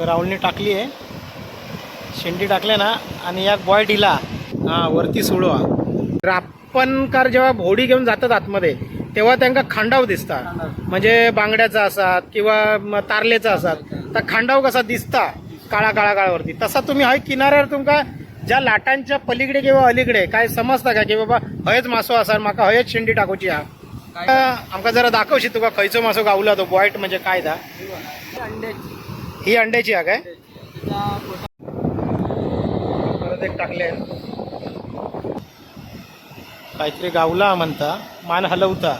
राहुलने टाकली आहे. शेंडी टाकल्या ना आणि या बॉय डिला हा वरती सोडवा. तर आपण कार जेव्हा होडी घेऊन जातात आतमध्ये तेव्हा त्यांना खांडाव दिसतात. म्हणजे बांगड्याचा असतात किंवा तारलेचा असतात. तर खांडाव कसा दिसता? काळा काळा काळावरती. तसा तुम्ही हय किनाऱ्यावर तुमका ज्या लाटांच्या पलीकडे किंवा अलीकडे काय समजता का? की बाबा हयच मासो असा माका हयच शेंडी टाकूची हा. आमका जरा दाखवशी तुका खयचो मासो गावला तो बॉयट म्हणजे काय दा? ही अंड्याची हा काय परत एक टाकले काहीतरी गावला म्हणता मान हलवता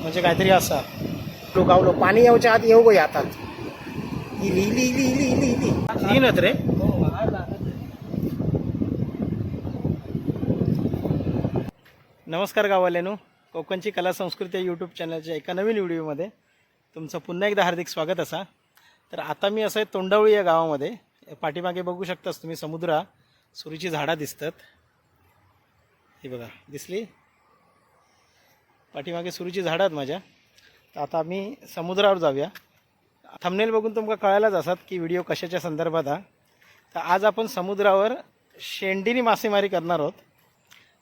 म्हणजे काहीतरी असा. तो गावलो पाणी येऊच्या आत येऊ गो हातात इली इली इली इली इली इली तीनच रे. नमस्कार गावाल्यानो कोकणची कला संस्कृती यूट्यूब चॅनलच्या एका नवीन व्हिडिओमध्ये तुमचं पुन्हा एकदा हार्दिक स्वागत असा. तर आता मी असं आहे तोंडावळी या गावामध्ये. पाठीमागे बघू शकताच तुम्ही समुद्रा सुरीची झाडं दिसतात. ही बघा दिसली? पाठीमागे सुरीची झाडं आहेत माझ्या. तर आता आम्ही समुद्रावर जाऊया. थंबनेल बघून तुमका कळायलाच असतात की व्हिडिओ कशाच्या संदर्भात हा. तर आज आपण समुद्रावर शेंडीनी मासेमारी करणार आहोत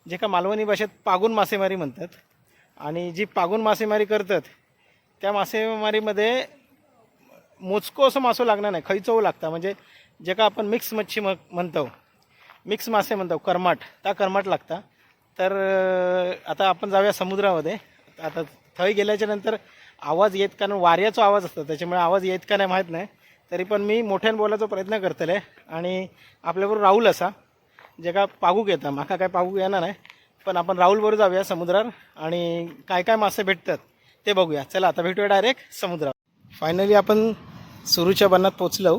जे का मालवणी भाषेत पागून मासेमारी म्हणतात. आणि जी पागून मासेमारी करतात त्या मासेमारीमध्ये मोजको असं मासो लागणार नाही खैचव लागता. म्हणजे जे का आपण मिक्स मच्छी म म्हणतो मिक्स मासे म्हणतो करमाट त्या करमाट लागता. तर आता आपण जाऊया समुद्रामध्ये. आता थंय गेल्याच्यानंतर आवाज येत कारण वाऱ्याचा आवाज असतो. त्याच्यामुळे आवाज येत का नाही माहीत नाही. तरी पण मी मोठ्याने बोलायचा प्रयत्न करतले आणि आपल्याबरोबर राहुल असा जे का पागूक येतं माका काय पागूक येणार नाही. पण आपण राहुलबरोबर जाऊया समुद्रावर आणि काय काय मासे भेटतात ते बघूया. चला आता भेटूया डायरेक्ट समुद्रावर. फायनली आपण सुरूच्या बनात पोचलो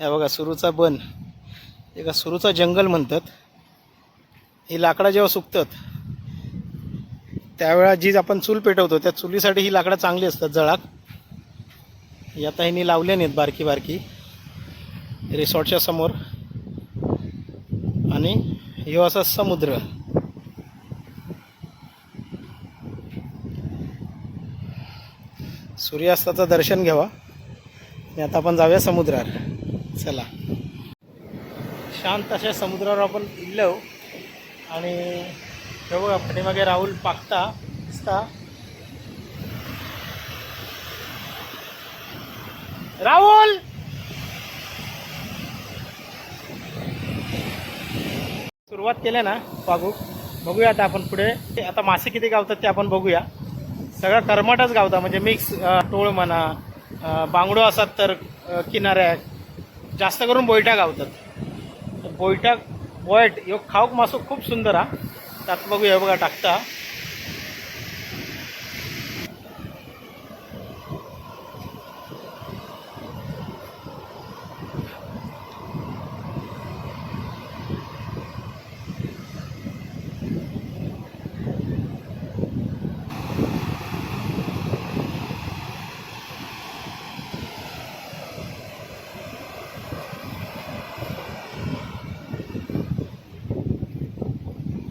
या बघा सुरूचा बन. एका सुरूचा जंगल म्हणतात. ही लाकडं जेव्हा सुकतात त्यावेळा जी आपण चूल पेटवतो त्या चुलीसाठी ही लाकडं चांगली असतात जळाक. ही आता हिनी लावले नाहीत बारकी बारकी रिसॉर्टच्या समोर. आणि ह्यो असा समुद्र. सूर्यास्ताचं दर्शन घ्यावा. आणि आता आपण जाऊया समुद्रावर. चला. शांत अशा समुद्रावर आपण इल्लो आणि हे बघा पाठीमागे राहुल पाकता दिसता. राहुल! सुरुवात केल्या ना पागू बघूया आता आपण पुढे. ते आता मासे किती गावतात ते आपण बघूया. सगळं कर्मटच गावता म्हणजे मिक्स टोळ म्हणा बांगडो असतात तर अं, जास्त करून बोयटा गावतात. बोयटा बोयट ह्यो खाऊक मासो खूप सुंदर हा. त्यात बघू हे बघा टाकता.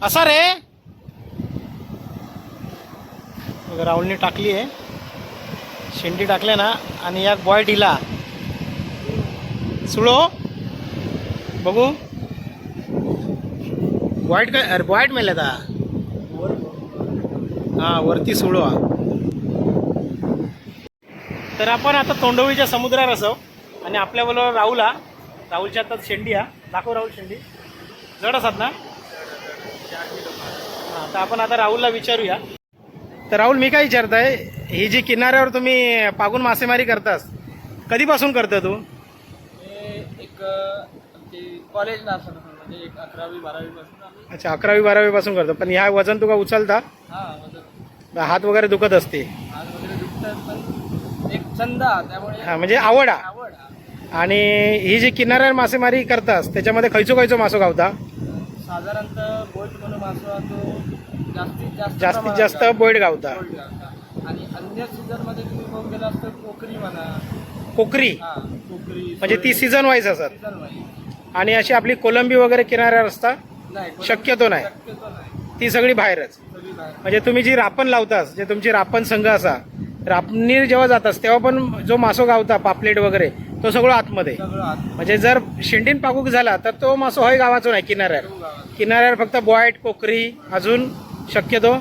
असा रे. बघा, राहुलने टाकली आहे. शेंडी टाकल्या ना आणि या बॉय डिला सुळो बघू. वाईट काय अरे वाईट मेल्या आता हा वरती सुळवा तर आपण आता तोंडवळीच्या समुद्रावर असो आणि आपल्याबरोबर राहुल हा. राहुलच्या आता शेंडी हा. दाखव राहुल शेंडी. जड असतात ना? हा तर आपण आता राहुलला विचारूया. तर राहुल मी काय विचारताय ही जी किनाऱ्यावर तुम्ही पागून मासेमारी करतास कधीपासून करता तू? एक म्हणजे एक अकरावी बारावी पासून आम्ही अच्छा अकरावी बारावी पासून करतो. पण ह्या वजन तुका उचलता? हा हात वगैरे दुखत असते आज वगैरे दुखतात पण एक छंद हा, त्यामुळे हा म्हणजे आवड हा. आवड हा. आणि ही जी किनाऱ्यावर मासेमारी करतास त्याच्यामध्ये खयचो खयचो मासो गावता? साधारणतः बोट म्हणून तो जास्तीत जास्त जास्तीत जास्त. बोईट गावता. बोट गावता. आणि अन्य सीझनमध्ये तुम्ही बघून गेला तर कोकरी म्हणा. कोकरी? हा कोकरी म्हणजे ती सीझन वाईज असतात. सीझन आणि अशी आपली कोलंबी वगैरे किनाऱ्यावर असता? नाही शक्यतो नाही. शक्यतो नाही. ती सगळी बाहेरच. सगळी बाहेर म्हणजे तुम्ही जी रापण लावतास जे तुमची रापण संघ असा रापणीर जेव्हा जातास तेव्हा पण जो मासो गावता पापलेट वगैरे तो सगळं आतमध्ये. सगळं आत. म्हणजे जर शेंडीन पाकूक झाला तर तो मासो हय गावाचो नाही गावात किनाऱ्यावर फक्त बॉयट कोकरी अजून शक्यतो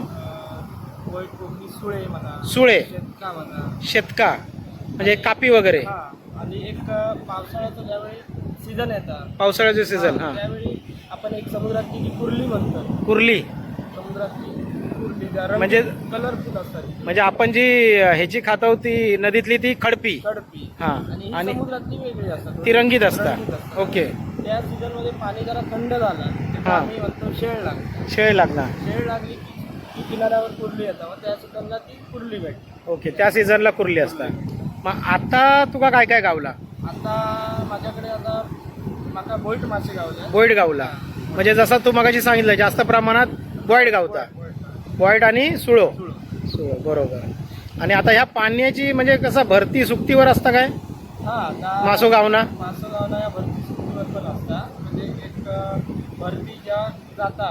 कोकणी सुळे म्हणा. सुळे. शेतका म्हणा. शेतका म्हणजे कापी वगैरे. हा आणि एक पावसाळ्याचं ज्यावेळी सीझन येतात पावसाळ्याचे सीझन हा त्यावेळी आपण एक समुद्रातली जी कुर्ली म्हणतो? कुर्ली. समुद्रातली कुर्ली म्हणजे- कलरफुल असतात. म्हणजे आपण जी ह्याची खातो ती नदीतली ती खडपी. कडपी हा आणि आणि समुद्रातली वेगळी असतात. ती रंगीत असता रंगीत असतात. ओके. त्या सीझनमध्ये पाणी जरा थंड झालं तेव्हा हा. आम्ही म्हणतो शेळ लागतो शेळ लागणार शेळ लागली की ती किनाऱ्यावर कुर्ली येतात. मग त्या सीझनला ती कुर्ली भेटते. ओके त्या सीझनला कुर्ली असता मग आता तुका काय काय गावला? आता माझ्याकडे आता माका बोईट मासे गावले. बॉईड गावला. म्हणजे जसं तू मगाशी सांगितलं जास्त प्रमाणात बॉईड गावता. बॉईड आणि सुळो. सुळो. बरोबर. आणि आता ह्या पाण्याची म्हणजे कसं भरती सुकतीवर असता काय? हा मासो गावना? मासं या भरती सुट्टीवर पण असता. म्हणजे एक अं, भरती जेव्हा जाता.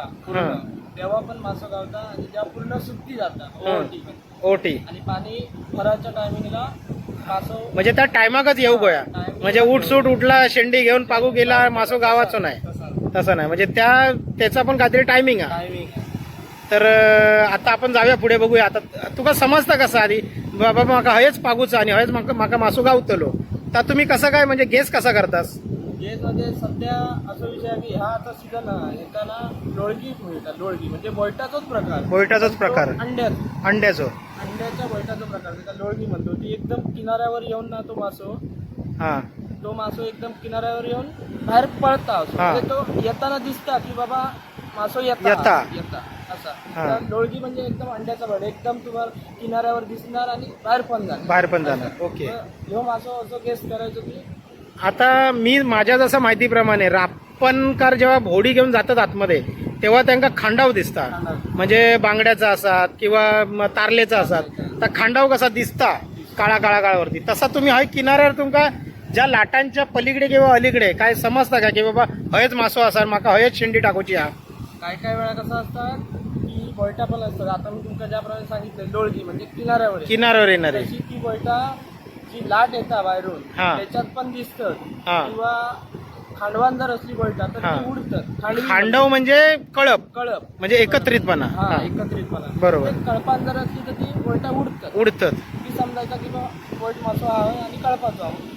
तेव्हा पण मासं गावता आणि जेव्हा पूर्ण सुट्टी जाता. ओटी. ओटी. आणि पाणी भराच्या टायमिंगला म्हणजे त्या टायमाकच येऊ गोया म्हणजे उठ सूट उठला शेंडी घेऊन पागू गेला मासो गावाचो नाही. तसं. नाही. म्हणजे त्या त्याचा पण काहीतरी टायमिंग आहे. तर आता आपण जाऊया पुढे बघूया. आता तुका समजतं कसं आधी? बाबा म्हाका हयच पागूचा आणि हयच म्हाका मासो गावतलो तर तुम्ही कसं काय म्हणजे गेस कसा करतास? जे मध्ये सध्या असं विषय आहे की हा आता सीझन येताना लोळगी मिळतात. लोळगी म्हणजे बोयटाचाच प्रकार. बोयटाचाच प्रकार. अंड्यात अंड्याचो. अंड्याच्या बोयटाचा प्रकार. त्याला लोळगी म्हणतो. ती एकदम किनाऱ्यावर येऊन ना तो मासो. हा. तो मासो एकदम किनाऱ्यावर येऊन बाहेर पळता. म्हणजे तो येताना दिसता की बाबा मासो येता. येता. असा. हा. तर लोळगी म्हणजे एकदम अंड्याचा भड. एकदम तुम्हाला किनाऱ्यावर दिसणार आणि बाहेर पण जाणार. बाहेर पण जाणार. ओके. तर ह्यो मासो असं गेस करायचो की आता मी माझ्या जसं माहितीप्रमाणे रापणकार जेव्हा भोडी घेऊन जातात आतमध्ये तेव्हा त्यांना खांडाव दिसतात. म्हणजे बांगड्याचा असतात किंवा म तारलेचा असतात. तर खांडाव कसा दिसता? काळा काळा काळावरती. तसा तुम्ही हय किनाऱ्यावर तुमका ज्या लाटांच्या पलीकडे किंवा अलीकडे काय समजता का की बाबा हयच मासो असा माका हयच शेंडी टाकूची हा? काय काय वेळा कसं असतात की बोयटा पण असतात आता मी तुमका ज्याप्रमाणे सांगितलं लोळगी म्हणजे किनाऱ्यावर आहे. किनाऱ्यावर येणारे तशी ती बोयटा जी लाट येता बाहेरून हा. त्याच्यात पण दिसतं हा. किंवा खांडवान जर असली बोयटा तर हा. ती उडतात खांडवी खांडव म्हणजे कळप कळप म्हणजे एकत्रितपणा हा हा. एकत्रितपणा बरोबर. ते कळपान जर असली तर ती बोयटा उडतात उडतात ती समजायचा की बा मासो आहे आणि कळपाचो आहे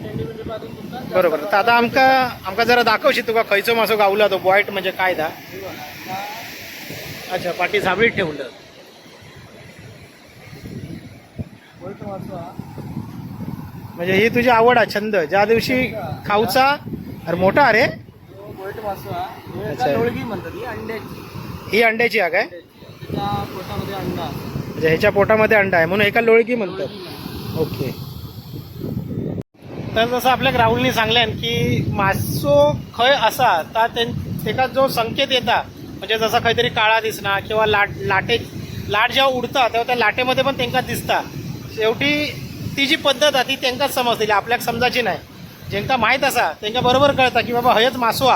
बिंडी पासून जास्त बरोबर तर आता आमका आमका जरा दाखवशी तुका खयचो मासो गावला तो बॉयट म्हणजे काय दा. अच्छा पाठी झाबळीत ठेवलं म्हणजे ही तुझी आवड आहे छंद. ज्या दिवशी खाऊचा अरे मोठा अरे ही अंड्याची आहे काय? अंडा म्हणजे ह्याच्या पोटामध्ये अंडा आहे म्हणून एका लोळगी म्हणतात. ओके. तर जसं आपल्या राहुलनी सांगल्यान की मासो खय असा तर तेका जो संकेत येता म्हणजे जसा काहीतरी काळा दिसणार किंवा लाट लाटे लाट जेव्हा उडता तेव्हा त्या लाटेमध्ये पण त्यांका दिसता शेवटी ती जी पद्धत आहे ती त्यांकाच समजते आपल्याक समजायची नाही. ज्यांना माहीत असा त्यांना बरोबर कळता की बाबा हयच मासो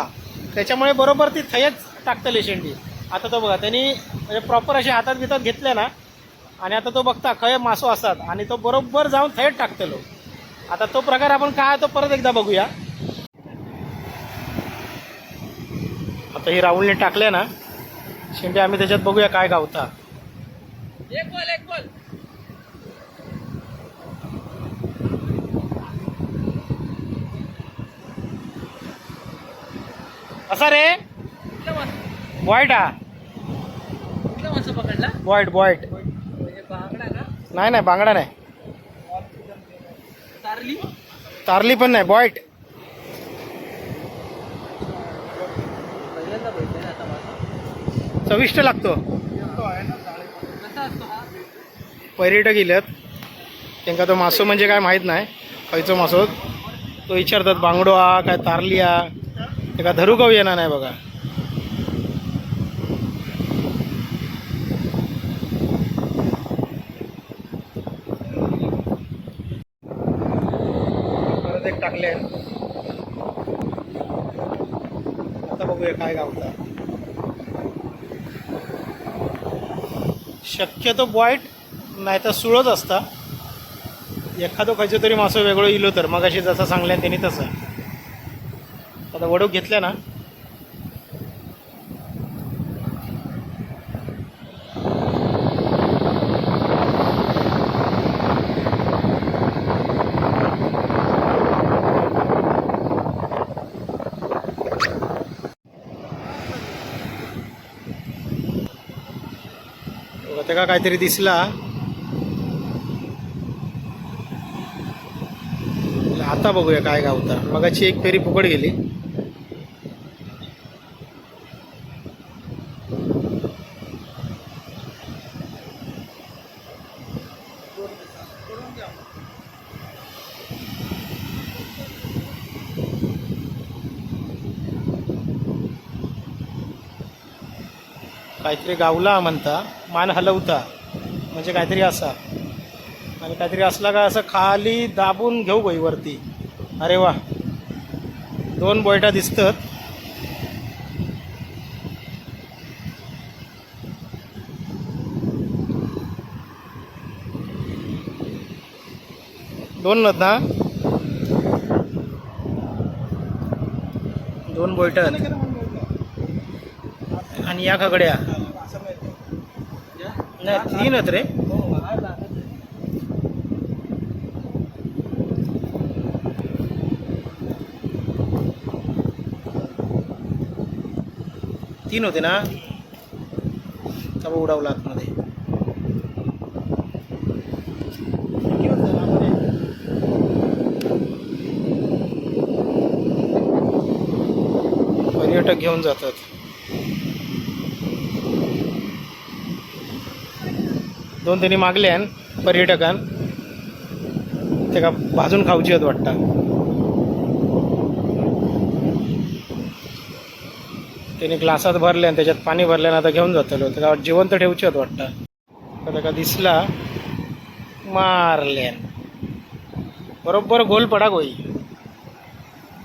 त्याच्यामुळे बरोबर ती थयच टाकतली शेंडी. आता तो बघा त्यांनी म्हणजे प्रॉपर असे हातात बितात घेतले ना आणि आता तो बघता खय मासो असतात. आणि तो बरोबर जाऊन थेट टाकतलो. आता तो प्रकार आपण काय तो परत एकदा बघूया. आता ही राहुलने टाकले ना. शेंडी आम्ही त्याच्यात बघूया काय गावता. एक बॉल एक बॉल. असा रे. बॉईट हा. कुठला मासा पकडला? बॉईट बॉईट म्हणजे नाही नाही बांगडा नाही. तारली? तारली पण नाही बॉईट पहिल्यांदा भेटले ना आता मासा चविष्ट लागतो. पर्यटक इल्यात त्यांका तो मासो म्हणजे काय माहीत नाही. खयचो मासो. तो विचारतात बांगडो हा काय तारली हा? तेका धरू का येणार नाही बघा. परत एक टाकले. आता बघूया काय गावता. शक्यतो बॉईट नाही तर सुळच असता. एखादं खयचं तरी मासं वेगळं इलो तर मग अशी जसं सांगल्या त्यांनी तसं. आता वडूक घेतल्या ना का काहीतरी दिसला. आता बघूया काय गावता. मगाची एक फेरी फुकट गेली. काहीतरी गावला म्हणता. मान हलवता. म्हणजे काहीतरी असा. आणि काहीतरी असला का असं खाली दाबून घेऊ बाई वरती. अरे वा. दोन बोयटा दिसतात. दोन नत ना? दोन बोयटा. आणि या खगड्या. नाही तीन रे. तीन होते ना? तब उडावला आतमध्ये. पर्यटक घेऊन जातात. दोन त्यांनी मागल्यान पर्यटकान तेका भाजून खावची आहेत वाटतं. त्यांनी ग्लासात भरले आणि त्याच्यात पाणी भरल्यानं आता घेऊन जातलो. त्याला जिवंत ठेवची आहेत वाटतं. कदा दिसला मारल्यान बरोबर गोल पडाक होई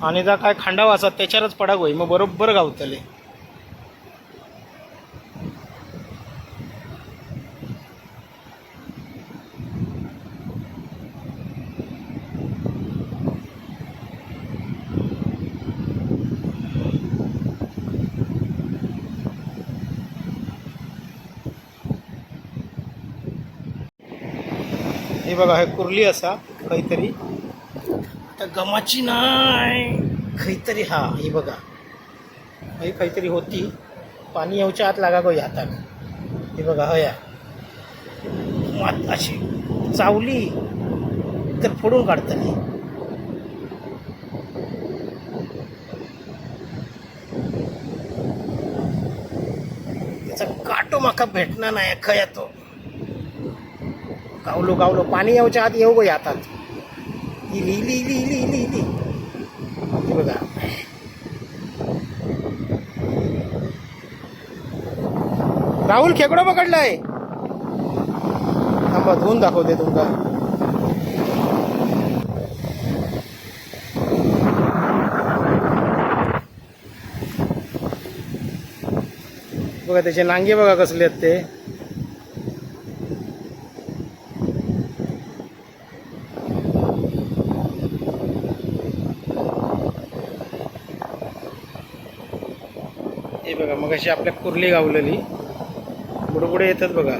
आणि जा काय खांडाव असतात त्याच्यावरच पडाक होई मग बरोबर गावतले. बघा हे कुर्ली असा काहीतरी. आता गमाची नाही. काहीतरी हा ही बघा. ही काहीतरी होती. पाणी येऊच्या आत लागा गो हाताक हे बघा हया मात अशी चावली तर फोडून काढतली त्याचा काटो माका भेटणार नाही खया तो. गावलो गावलो. पाणी यावच्या आत येऊ गय हातात इली इली इली इली इली इली बघा. राहुल खेकडो पकडलाय. थांबा धुवून दाखवते तुमका बघा त्याचे नांगे बघा कसले आहेत ते. बघा मग अशी आपल्या कुर्ली गावलेली. पुढे येतात बघा.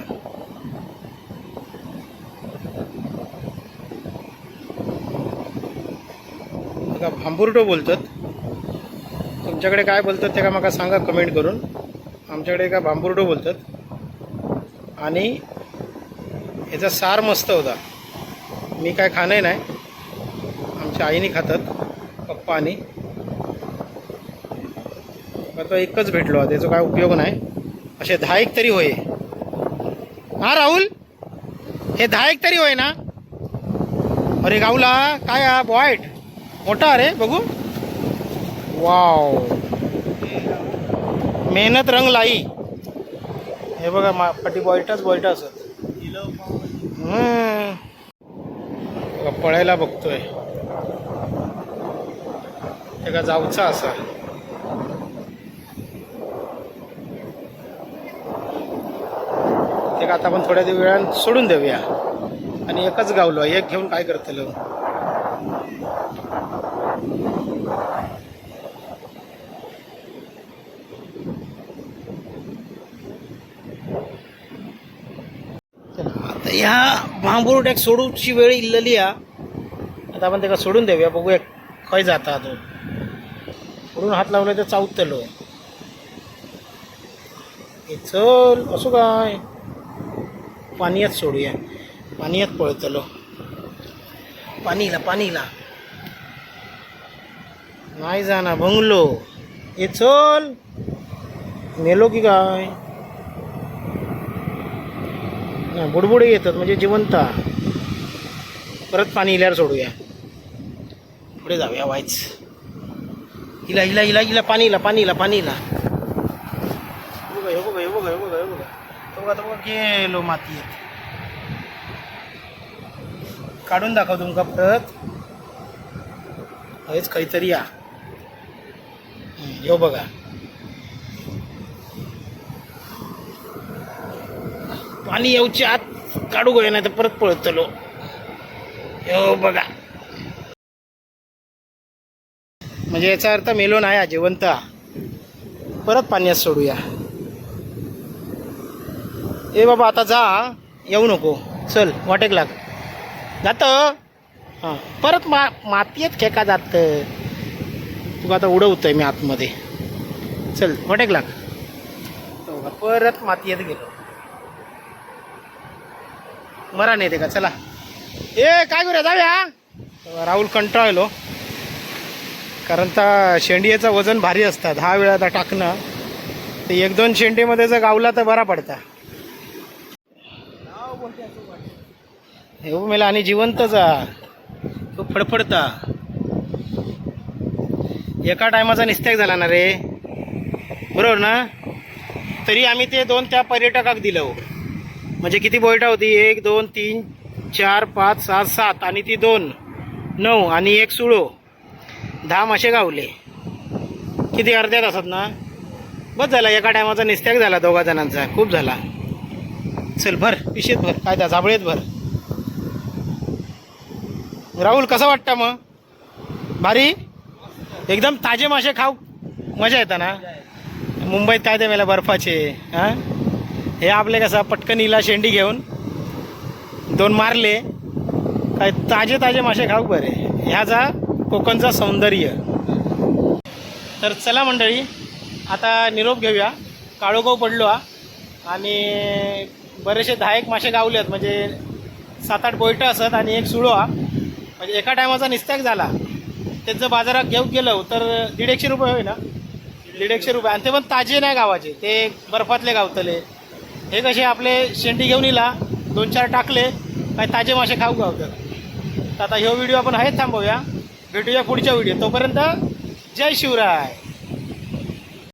बघा भांबुर्टो बोलतात. तुमच्याकडे काय बोलतात ते का मला सांगा कमेंट करून. आमच्याकडे का भांबुर्टो बोलतात. आणि याचा सार मस्त होता. मी काय खाणे नाही. आमच्या आईने खातात पप्पा आणि तो एकच भेटलो. त्याचा काय उपयोग नाही. असे दहा एक तरी होय. हा राहुल? हे दहा एक तरी होय ना? अरे गावला काय हा वाईट? मोठा अरे बघू. वाव. मेहनत रंग लाई. हे बघा मा पाठी बॉयटाच बॉयटा असत बघा, पळायला बघतोय. ते का जाऊचा असा. एक आता आपण थोड्या वेळान सोडून देऊया. आणि एकच गावलो एक घेऊन काय करतलो? आता ह्या भांबुर्ड्याक सोडूची वेळ इल्लली हा. आता आपण त्याला सोडून देऊया बघूया खंय जाता तो पुढून हात लावला तर चावतलो. चल असो काय? पाणीयात सोडूया. पाणीयात पळतलो पाणीला पाणीला. नाही जाना बंगलो हे चल. मेलो की काय? बुडबुडे येतात म्हणजे जिवंत. परत पाणी इल्यावर सोडूया. पुढे जाऊया वाईच. हिला हिला हिला हिला पाणीला पाणीला पाणीला हे बघा हे बघा हे बघा हे बघा हे बघा तो बघा बघा. गेलो मातीत काढून दाखव तुमका परत. हेच काहीतरी या. येऊ बघा. पाणी येऊच्या आत काढू गय नाही तर परत पळतलो. हो बघा. म्हणजे याचा अर्थ मेलो नाही हा, जिवंत परत पाण्यात सोडूया. ए बाबा आता जा. येऊ नको. चल वाटेक लाग. जात. हां परत मा मातीयेत खेका जात. तुका आता उडवतोय मी आतमध्ये. चल वाटेक लाग. परत मातीयेत गेलो. मरा नाही ते का? चला. ए काय करूया जाऊया राहुल कंटाळलो. कारण त्या शेंडीचं वजन भारी असतं दहा वेळा आता टाकणं. ते एक दोन शेंडीमध्ये जर गावला तर बरा पडता. हे मेला आणि जिवंतच तो फडफडता. एका टायमाचा निस्त्याग झाला ना रे. बरोबर ना? तरी आम्ही ते दोन त्या पर्यटकाक दिलं म्हणजे किती बोयटा होती? एक दोन तीन चार पाच सहा सात आणि ती दोन. नऊ आणि एक सुळो. दहा मासे गावले. किती अर्ध्या तासात ना? बस झाला. एका टायमाचा निस्त्याग झाला दोघा जणांचा. खूप झाला. चल भर. पिशेत भर. काय त्या जाबळेत भर. राहुल कसं वाटतं मग? भारी? एकदम ताजे मासे खाऊ मजा येतं ना? मुंबईत काय ते मला बर्फाचे हां? हे आपले कसं पटकन इला शेंडी घेऊन दोन मारले. काय ताजे ताजे मासे खाऊ बरे. ह्याचा कोकणचा सौंदर्य. तर चला मंडळी आता निरोप घेऊया. काळोगाव पडलो हा. आणि बरेचसे दहा एक मासे गावले आहेत म्हणजे सात आठ बोयटं असत आणि एक सुळो हा. म्हणजे एका टायमाचा निस्त्याग झाला. त्याचं जर बाजारात घेऊन गेलो तर दीड एकशे रुपये होईल ना दीड एकशे रुपये. आणि ते पण ताजे नाही गावाचे. ते बर्फातले गावतले. हे कसे आपले शेंडी घेऊन येला दोन चार टाकले. काही ताजे मासे खाऊ गावतात तर आता ह्यो व्हिडिओ आपण आहेत थांबवूया. भेटूया पुढच्या व्हिडिओ. तोपर्यंत जय शिवराय.